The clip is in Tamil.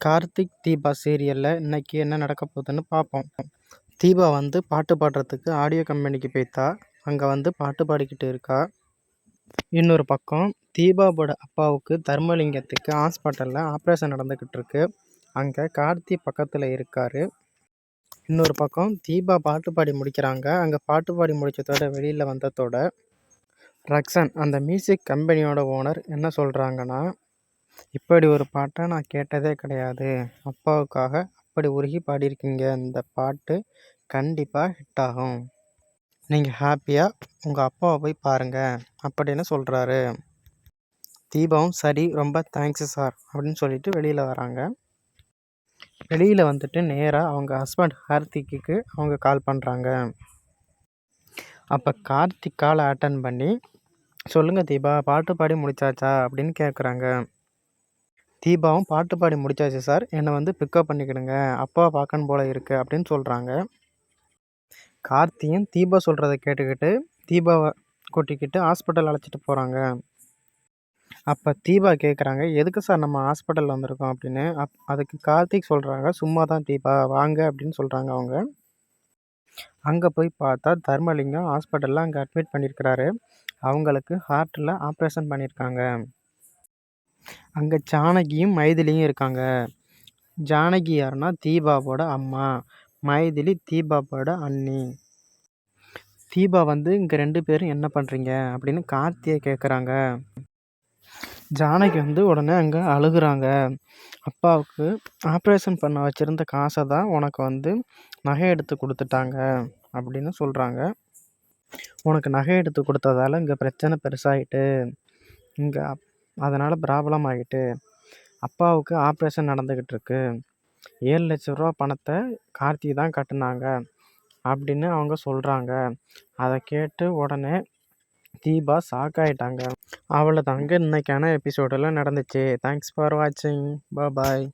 கார்த்திக் தீபா சீரியலில் இன்றைக்கி என்ன நடக்க போகுதுன்னு பார்ப்போம் தீபா வந்து பாட்டு பாடுறதுக்கு ஆடியோ கம்பெனிக்கு போய்த்தா அங்கே வந்து பாட்டு பாடிக்கிட்டு இருக்கா. இன்னொரு பக்கம் தீபாவோட அப்பாவுக்கு தர்மலிங்கத்துக்கு ஹாஸ்பிட்டலில் ஆப்ரேஷன் நடந்துக்கிட்டு இருக்கு. அங்கே கார்த்தி பக்கத்தில் இருக்கார். இன்னொரு பக்கம் தீபா பாட்டு பாடி முடிக்கிறாங்க. அங்கே பாட்டு பாடி முடித்ததோட வெளியில் வந்ததோட ரக்ஷன் அந்த மியூசிக் கம்பெனியோட ஓனர் என்ன சொல்கிறாங்கன்னா இப்படி ஒரு பாட்டை நான் கேட்டதே கிடையாது. அப்பாவுக்காக அப்படி உருகி பாடியிருக்கீங்க. இந்த பாட்டு கண்டிப்பாக ஹிட் ஆகும். நீங்கள் ஹாப்பியாக உங்கள் அப்பாவை போய் பாருங்கள் அப்படின்னு சொல்கிறாரு தீபாவும் சரி ரொம்ப தேங்க்ஸு சார் அப்படின்னு சொல்லிட்டு வெளியில் வராங்க. வெளியில் வந்துட்டு நேராக அவங்க ஹஸ்பண்ட் கார்த்திக்கு அவங்க கால் பண்ணுறாங்க அப்போ கார்த்திக் காலை அட்டன் பண்ணி சொல்லுங்கள் தீபா பாட்டு பாடி முடிச்சாச்சா? அப்படின்னு கேட்குறாங்க தீபாவும் பாட்டு பாடி முடிச்சாச்சு சார். என்னை வந்து பிக்கப் பண்ணிக்கிடுங்க. அப்பாவை பார்க்கணும் போல் இருக்குது அப்படின்னு சொல்கிறாங்க கார்த்தியும் தீபா சொல்கிறத கேட்டுக்கிட்டு தீபாவை கூட்டிக்கிட்டு ஹாஸ்பிட்டல் அழைச்சிட்டு போகிறாங்க அப்போ தீபா கேட்குறாங்க எதுக்கு சார் நம்ம ஹாஸ்பிட்டல் வந்திருக்கோம்? அப்படின்னு. அப் அதுக்கு கார்த்திக் சொல்கிறாங்க சும்மா தான் தீபா வாங்க அப்படின்னு சொல்கிறாங்க அவங்க. அங்கே போய் பார்த்தா தர்மலிங்கம் ஹாஸ்பிட்டலில் அங்கே அட்மிட் பண்ணியிருக்கிறாரு அவங்களுக்கு ஹார்ட்டில் ஆப்ரேஷன் பண்ணியிருக்காங்க அங்கே ஜானகியும் மைதிலியும் இருக்காங்க. ஜானகி யாருன்னா தீபாவோட அம்மா. மைதிலி தீபாவோட அண்ணி. தீபா வந்து இங்கே ரெண்டு பேரும் என்ன பண்ணுறீங்க அப்படின்னு கார்த்தியை கேட்குறாங்க ஜானகி வந்து உடனே அங்கே அழுகுறாங்க. அப்பாவுக்கு ஆப்ரேஷன் பண்ண வச்சுருந்த காசை தான் உனக்கு வந்து நகை எடுத்து கொடுத்துட்டாங்க அப்படின்னு சொல்கிறாங்க உனக்கு நகை எடுத்து கொடுத்ததால இங்கே பிரச்சனை பெருசாகிட்டு இங்கே அதனால் ப்ராப்ளம் ஆகிட்டு அப்பாவுக்கு ஆப்ரேஷன் நடந்துக்கிட்டு இருக்கு ஏழு லட்ச ரூபா பணத்தை கார்த்தி தான் கட்டினாங்க அப்படின்னு அவங்க சொல்கிறாங்க அதை கேட்டு உடனே தீபா ஷாக் ஆகிட்டாங்க அவ்வளோதாங்க இன்னைக்கான எபிசோடெல்லாம் நடந்துச்சு. தேங்க்ஸ் ஃபார் வாட்சிங் பாய்